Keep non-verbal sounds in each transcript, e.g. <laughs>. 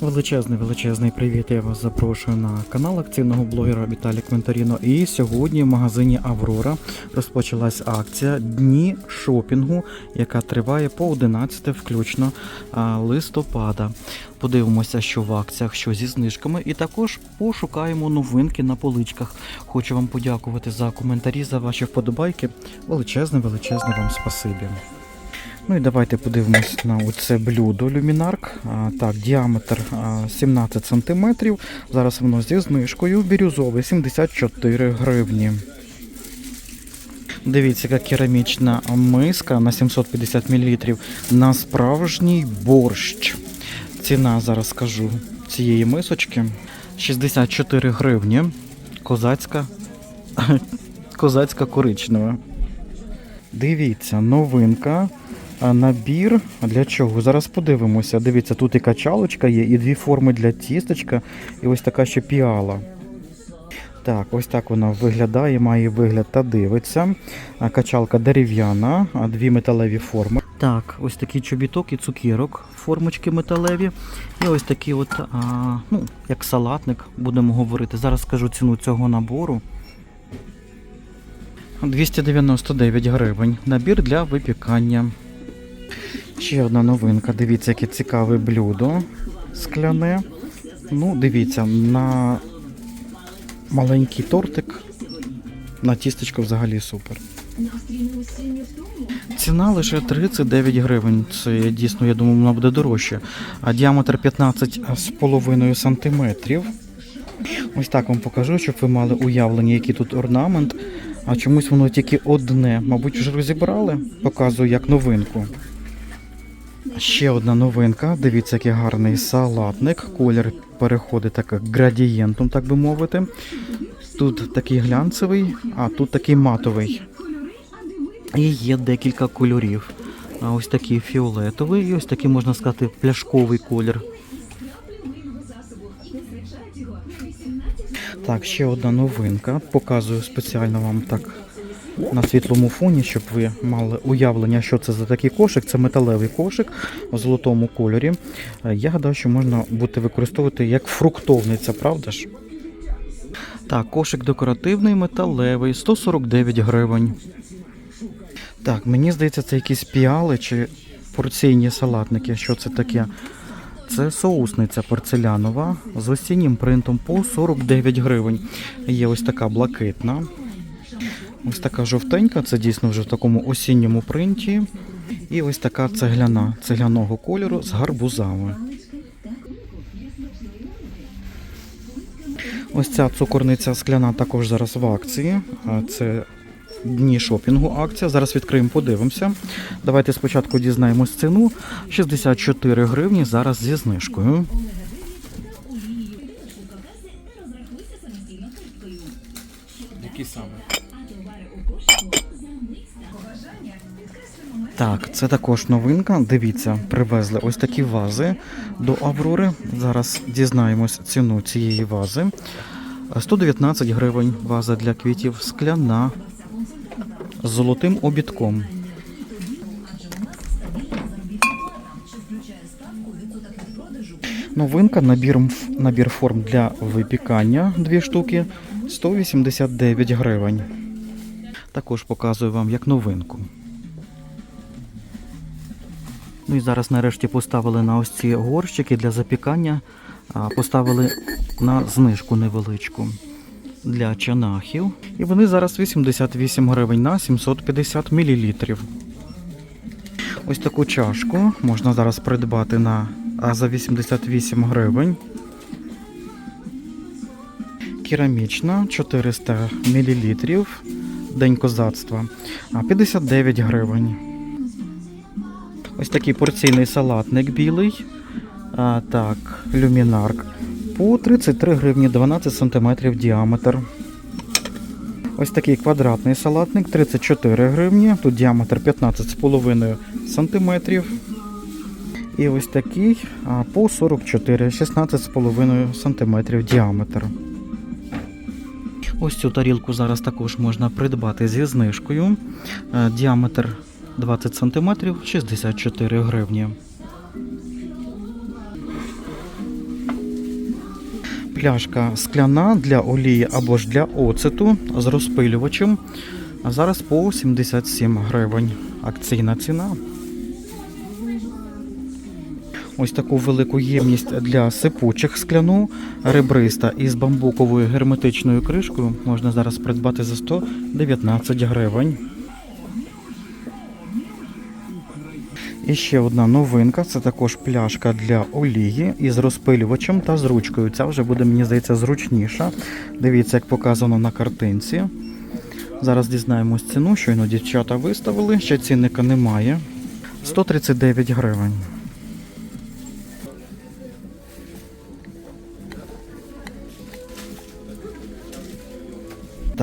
Величезний величезний привіт. Я вас запрошую на канал акційного блогера Віталій Квинтаріно. І сьогодні в магазині Аврора розпочалась акція Дні шопінгу, яка триває по 11 включно листопада. Подивимося, що в акціях, що зі знижками, і також пошукаємо новинки на поличках. Хочу вам подякувати за коментарі, за ваші вподобайки. Величезне, величезне вам спасибі. Ну і давайте подивимось на оце блюдо люмінарк. Так, діаметр 17 см. Зараз воно зі знижкою. Бірюзове 74 гривні. Дивіться, яка керамічна миска на 750 мл на справжній борщ. Ціна зараз скажу цієї мисочки 64 гривні. Козацька. <laughs> Козацька коричнева. Дивіться, новинка. Набір для чого? Зараз подивимося. Дивіться, тут і качалочка є, і дві форми для тістечка, і ось така ще піала. Так, ось так вона виглядає, має вигляд та дивиться. Качалка дерев'яна, дві металеві форми. Так, ось такий чобіток і цукірок, формочки металеві. І ось такий от, а, ну, як салатник, будемо говорити. Зараз скажу ціну цього набору. 299 гривень. Набір для випікання. Ще одна новинка. Дивіться, яке цікаве блюдо скляне. Ну, дивіться, на маленький тортик. На тістечко взагалі супер. Ціна лише 39 гривень. Це дійсно, я думаю, вона буде дорожче. А діаметр 15,5 сантиметрів. Ось так вам покажу, щоб ви мали уявлення, який тут орнамент. А чомусь воно тільки одне. Мабуть, вже розібрали. Показую як новинку. Ще одна новинка. Дивіться, який гарний салатник. Колір переходить так градієнтом, так би мовити. Тут такий глянцевий, а тут такий матовий. І є декілька кольорів. Ось такий фіолетовий, і ось такий, можна сказати, пляшковий колір. Так, ще одна новинка. Показую спеціально вам так на світлому фоні, щоб ви мали уявлення, що це за такий кошик. Це металевий кошик у золотому кольорі. Е, Я гадаю, що можна буде використовувати як фруктовниця, правда ж? Так, кошик декоративний, металевий, 149 гривень. Так, мені здається, це якісь піали чи порційні салатники. Що це таке? Це соусниця порцелянова з осіннім принтом по 49 гривень. Є ось така блакитна. Ось така жовтенька, це дійсно вже в такому осінньому принті. І ось така цегляна цегляного кольору з гарбузами. Ось ця цукорниця скляна також зараз в акції. Це дні шопінгу акція. Зараз відкриємо, подивимося. Давайте спочатку дізнаємось ціну. 64 гривні зараз зі знижкою. Так, це також новинка. Дивіться, привезли ось такі вази до Аврори. Зараз дізнаємось ціну цієї вази. 119 гривень ваза для квітів скляна з золотим обідком. Новинка, набір, набір форм для випікання, дві штуки, 189 гривень. Також показую вам як новинку. Ну і зараз нарешті поставили на ось ці горщики для запікання, поставили на знижку невеличку для чанахів. І вони зараз 88 гривень на 750 мл. Ось таку чашку можна зараз придбати на а, за 88 гривень. Керамічна 400 мл. День козацтва. А 59 гривень. Ось такий порційний салатник білий. А, так, люмінарк. По 33 гривні 12 см діаметр. Ось такий квадратний салатник 34 гривні. Тут діаметр 15,5 см. І ось такий по 44, 16,5 см діаметр. Ось цю тарілку зараз також можна придбати зі знижкою. Е, Діаметр 20 см 64 гривні. Пляшка скляна для олії або ж для оцету з розпилювачем. Зараз по 77 гривень. Акційна ціна. Ось таку велику ємність для сипучих скляну, ребриста із бамбуковою герметичною кришкою можна зараз придбати за 119 гривень. І ще одна новинка це також пляшка для олії із розпилювачем та з ручкою. Ця вже буде, мені здається, зручніша. Дивіться, як показано на картинці. Зараз дізнаємось ціну, щойно дівчата виставили, ще цінника немає. 139 гривень.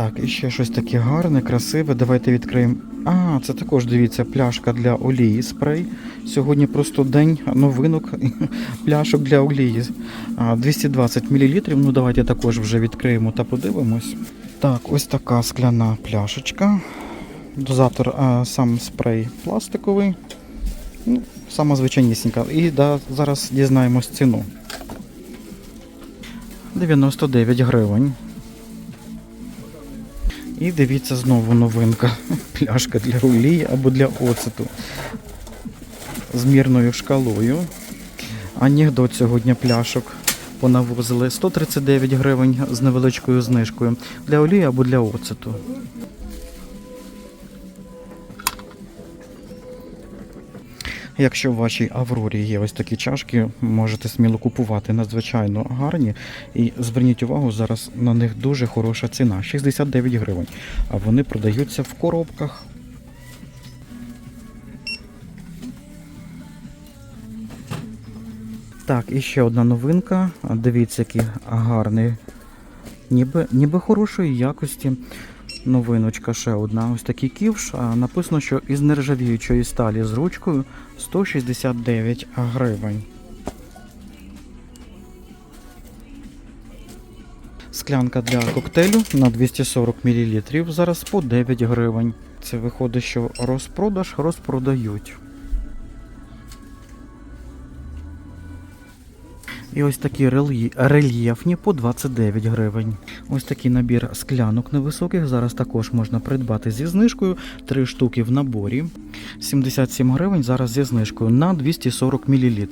Так, і ще щось таке гарне, красиве. Давайте відкриємо. А, це також дивіться, пляшка для олії спрей. Сьогодні просто день новинок <laughs> пляшок для олії. 220 мл. Ну давайте також вже відкриємо та подивимось. Так, ось така скляна пляшечка. Дозатор, а, сам спрей пластиковий. Ну, сама звичайнісінька. І да, зараз дізнаємось ціну. 99 гривень. І дивіться знову новинка. Пляшка для олії або для оцету. З мірною шкалою. Анекдот сьогодні пляшок понавозили 139 гривень з невеличкою знижкою. Для олії або для оцету. Якщо в вашій Аврорі є ось такі чашки, можете сміло купувати надзвичайно гарні. І зверніть увагу, зараз на них дуже хороша ціна 69 гривень. А вони продаються в коробках. Так, і ще одна новинка. Дивіться, який гарний, ніби, ніби хорошої якості. Новиночка ще одна. Ось такий ківш. Написано, що із нержавіючої сталі з ручкою 169 гривень. Склянка для коктейлю на 240 мл зараз по 9 гривень. Це виходить, що розпродаж розпродають. І ось такі рельєфні по 29 гривень. Ось такий набір склянок невисоких зараз також можна придбати зі знижкою. Три штуки в наборі. 77 гривень зараз зі знижкою на 240 мл.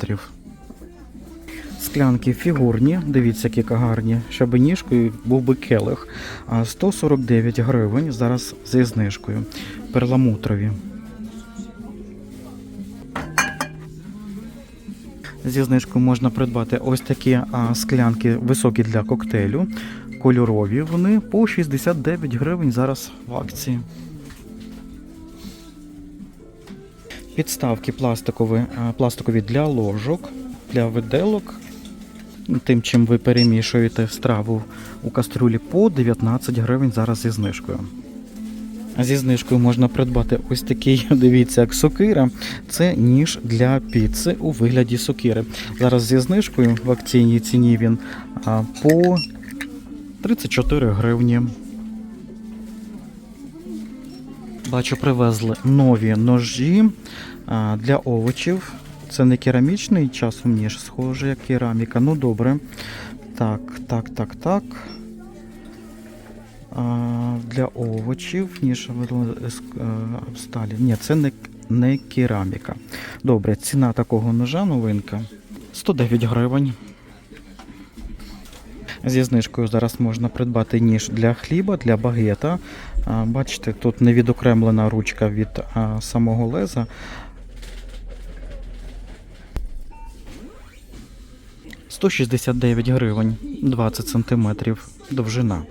Склянки фігурні, дивіться, які гарні. Ще би ніжкою був би келих. 149 гривень зараз зі знижкою. Перламутрові. Зі знижкою можна придбати ось такі склянки високі для коктейлю. Кольорові вони по 69 гривень зараз в акції. Підставки пластикові, пластикові для ложок, для виделок. Тим, чим ви перемішуєте страву у кастрюлі по 19 гривень зараз зі знижкою. Зі знижкою можна придбати ось такий, <laughs> дивіться, як сокира. Це ніж для піци у вигляді сокири. Зараз зі знижкою в акційній ціні він по 34 гривні. Бачу, привезли нові ножі для овочів. Це не керамічний часом ніж, схоже, як кераміка. Ну добре. Так, так, так, так. Для овочів, ніж виробили е, сталі. Ні, це не, не кераміка. Добре, ціна такого ножа новинка 109 гривень. Зі знижкою зараз можна придбати ніж для хліба, для багета. Бачите, тут не відокремлена ручка від самого леза. «169 гривень, 20 сантиметрів довжина.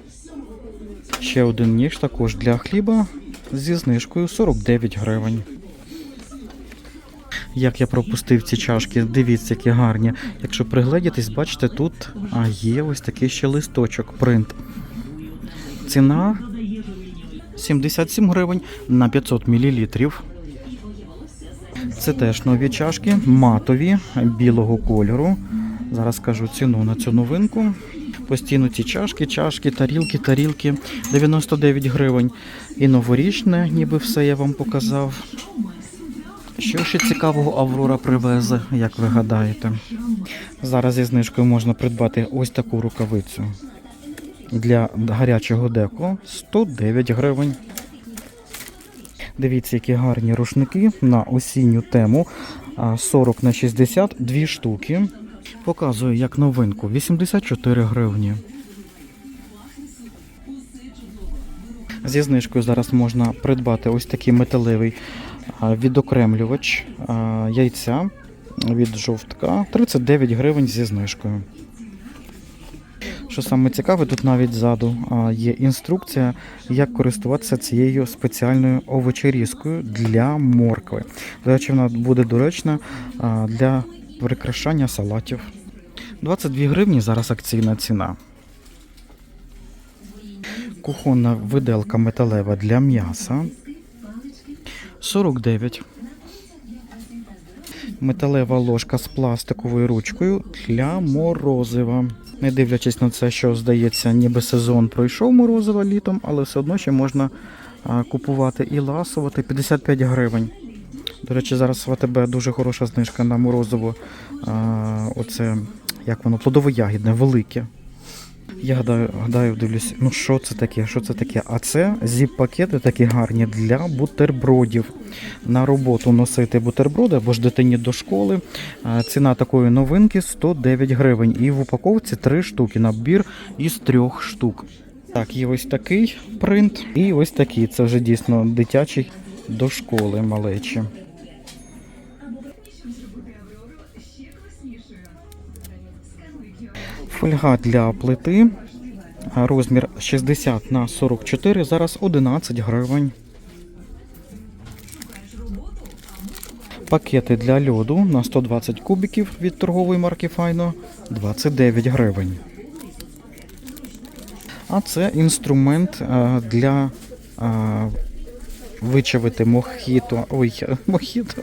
Ще один ніж також для хліба зі знижкою 49 гривень. Як я пропустив ці чашки, дивіться, які гарні. Якщо пригледітись, бачите, тут а, є ось такий ще листочок, принт. Ціна 77 гривень на 500 мл. Це теж нові чашки, матові, білого кольору. Зараз скажу ціну на цю новинку. Постійно ці чашки, чашки, тарілки, тарілки 99 гривень. І новорічне, ніби все я вам показав. Що ще цікавого Аврора привезе, як ви гадаєте? Зараз зі знижкою можна придбати ось таку рукавицю для гарячого деку 109 гривень. Дивіться, які гарні рушники на осінню тему. 40 на 60, дві штуки. Показую як новинку 84 гривні. Зі знижкою зараз можна придбати ось такий металевий відокремлювач яйця від жовтка 39 гривень зі знижкою. Що саме цікаве, тут навіть ззаду є інструкція, як користуватися цією спеціальною овочерізкою для моркви. До речі, вона буде доречна для прикрашання салатів. 22 гривні зараз акційна ціна. Кухонна виделка металева для м'яса 49. Металева ложка з пластиковою ручкою для морозива. Не дивлячись на це, що здається, ніби сезон пройшов морозива літом, але все одно ще можна купувати і ласувати 55 гривень. До речі, зараз в АТБ дуже хороша знижка на морозиво. А, оце як воно, плодово-ягідне, велике. Я гадаю, гадаю, дивлюсь, ну що це таке? Що це таке? А це зіп-пакети такі гарні для бутербродів. На роботу носити бутерброди або ж дитині до школи. Ціна такої новинки 109 гривень. І в упаковці 3 штуки. Набір із трьох штук. Так, є ось такий принт, і ось такий. Це вже дійсно дитячий до школи малечі. Фольга для плити. Розмір 60 на 44, зараз 11 гривень. Пакети для льоду на 120 кубиків від торгової марки Файно 29 гривень. А це інструмент для вичавити мохіто. Ой, <laughs> мохіто.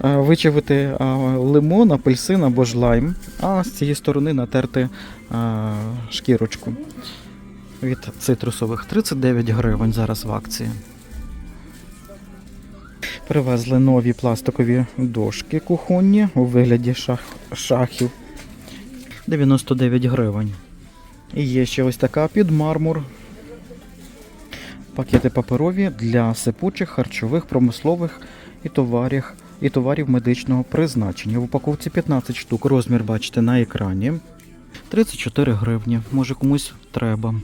Вичавити а, лимон, апельсин або ж лайм, а з цієї сторони натерти а, шкірочку від цитрусових 39 гривень зараз в акції. Привезли нові пластикові дошки кухонні у вигляді шах, шахів 99 гривень. І є ще ось така під мармур. Пакети паперові для сипучих, харчових, промислових і товарів, і товарів медичного призначення. В упаковці 15 штук. Розмір бачите на екрані. 34 гривні. Може комусь треба.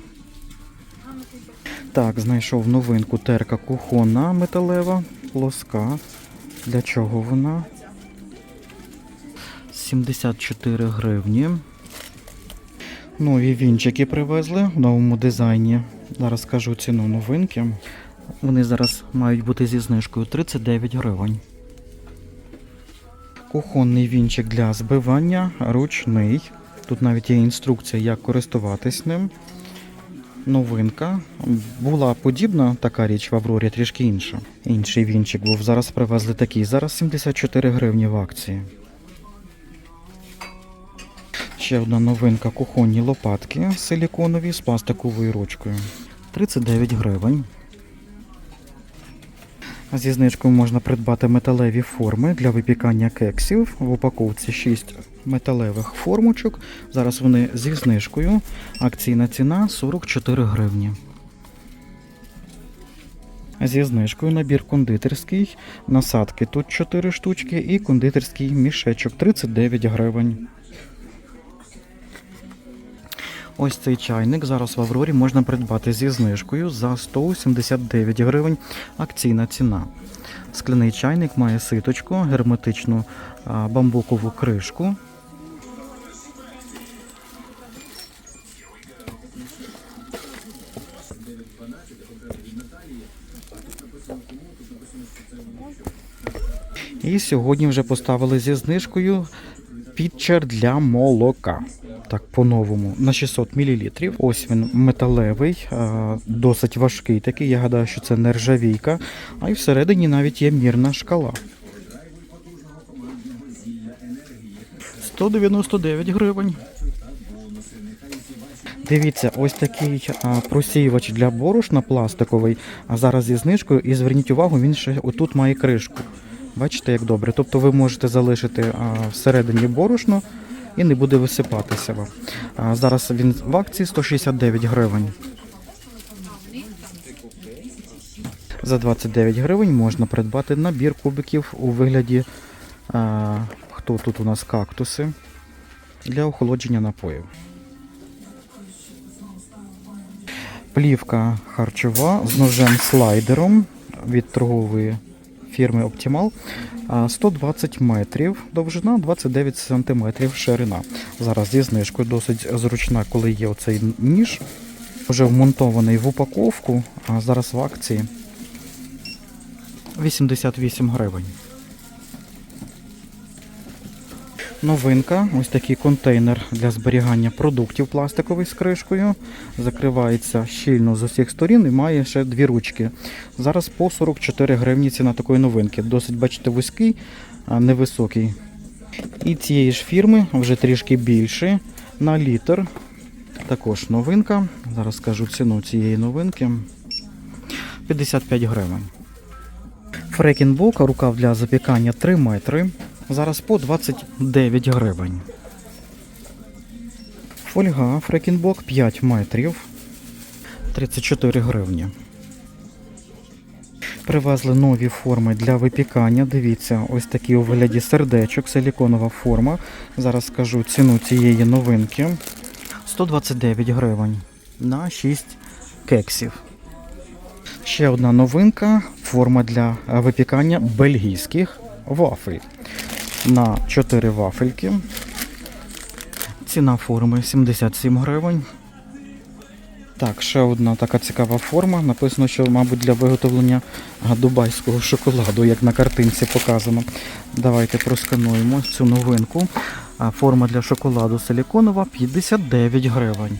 Так, знайшов новинку терка кухонна металева, плоска. Для чого вона? 74 гривні. Нові вінчики привезли в новому дизайні. Зараз скажу ціну новинки. Вони зараз мають бути зі знижкою 39 гривень. Кухонний вінчик для збивання ручний. Тут навіть є інструкція, як користуватись ним. Новинка. Була подібна така річ в Аврорі, трішки інша. Інший вінчик був. Зараз привезли такий. Зараз 74 гривні в акції. Ще одна новинка кухонні лопатки силіконові з пластиковою ручкою. 39 гривень. Зі знижкою можна придбати металеві форми для випікання кексів. В упаковці 6 металевих формочок. Зараз вони зі знижкою. Акційна ціна 44 гривні. Зі знижкою набір кондитерський, насадки тут 4 штучки і кондитерський мішечок 39 гривень. Ось цей чайник зараз в Аврорі можна придбати зі знижкою за 179 гривень. Акційна ціна. Скляний чайник має ситочку, герметичну бамбукову кришку. І сьогодні вже поставили зі знижкою підчер для молока. Так, по-новому, на 600 мл. Ось він металевий, е, досить важкий такий. Я гадаю, що це нержавійка. А й всередині навіть є мірна шкала. 199 гривень. Дивіться, ось такий просіювач для борошна пластиковий, а зараз зі знижкою. І зверніть увагу, він ще отут має кришку. Бачите, як добре. Тобто ви можете залишити всередині борошно і не буде висипатися вам. Зараз він в акції 169 гривень. За 29 гривень можна придбати набір кубиків у вигляді, а, хто тут у нас кактуси для охолодження напоїв. Плівка харчова з ножем слайдером від торгової фірми Optimal. 120 метрів довжина, 29 сантиметрів ширина. Зараз зі знижкою досить зручна, коли є оцей ніж. Вже вмонтований в упаковку, а зараз в акції 88 гривень. Новинка, ось такий контейнер для зберігання продуктів пластиковий з кришкою. Закривається щільно з усіх сторін і має ще дві ручки. Зараз по 44 гривні ціна такої новинки. Досить, бачите, вузький, невисокий. І цієї ж фірми вже трішки більше на літр. Також новинка. Зараз скажу ціну цієї новинки. 55 гривень. Фрекінбок, рукав для запікання 3 метри. Зараз по 29 гривень. Фольга Фрекінбок 5 метрів. 34 гривні. Привезли нові форми для випікання. Дивіться, ось такі у вигляді сердечок, силіконова форма. Зараз скажу ціну цієї новинки. 129 гривень на 6 кексів. Ще одна новинка форма для випікання бельгійських вафель. На 4 вафельки. Ціна форми 77 гривень. Так, ще одна така цікава форма. Написано, що, мабуть, для виготовлення дубайського шоколаду, як на картинці показано. Давайте проскануємо цю новинку. Форма для шоколаду силіконова 59 гривень.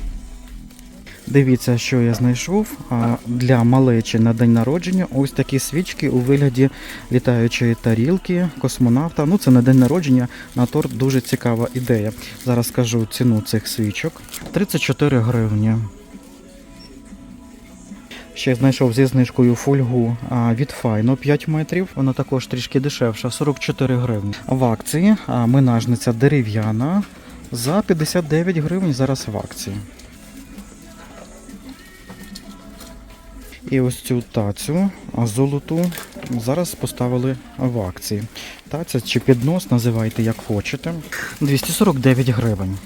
Дивіться, що я знайшов для малечі на день народження. Ось такі свічки у вигляді літаючої тарілки, космонавта. Ну, це на день народження на торт дуже цікава ідея. Зараз скажу ціну цих свічок. 34 гривні. Ще знайшов зі знижкою фольгу від Файно 5 метрів. Вона також трішки дешевша, 44 гривні. В акції минажниця дерев'яна за 59 гривень зараз в акції. І ось цю тацю золоту зараз поставили в акції. Таця чи піднос, називайте як хочете. 249 гривень.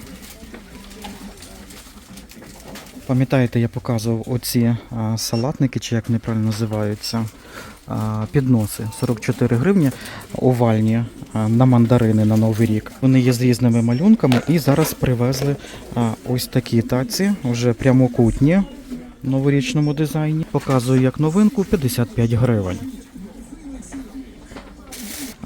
Пам'ятаєте, я показував оці салатники, чи як вони правильно називаються, підноси 44 гривні овальні на мандарини на Новий рік. Вони є з різними малюнками і зараз привезли ось такі таці, вже прямокутні в новорічному дизайні. Показую як новинку 55 гривень.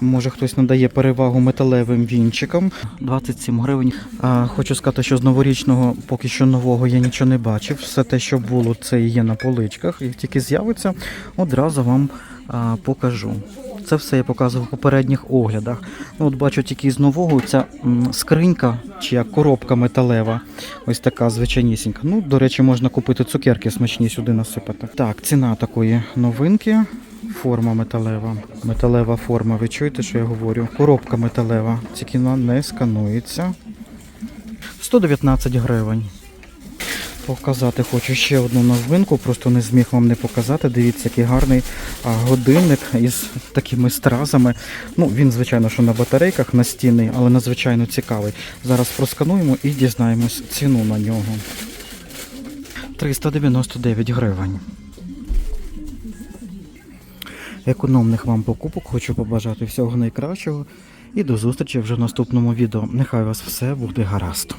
Може хтось надає перевагу металевим вінчикам. 27 гривень. А, хочу сказати, що з новорічного поки що нового я нічого не бачив. Все те, що було, це і є на поличках. Як тільки з'явиться, одразу вам а, покажу. Це все я показував в попередніх оглядах. Ну, от бачу тільки з нового ця скринька чи як коробка металева. Ось така звичайнісінька. Ну, до речі, можна купити цукерки смачні сюди насипати. Так, ціна такої новинки. Форма металева. Металева форма. Ви чуєте, що я говорю? Коробка металева. Тільки вона не сканується. 119 гривень. Показати хочу ще одну новинку, просто не зміг вам не показати. Дивіться, який гарний годинник із такими стразами. Ну, він, звичайно, що на батарейках настінний, але надзвичайно цікавий. Зараз проскануємо і дізнаємось ціну на нього. 399 гривень. Економних вам покупок хочу побажати всього найкращого і до зустрічі вже в наступному відео. Нехай вас все буде гаразд.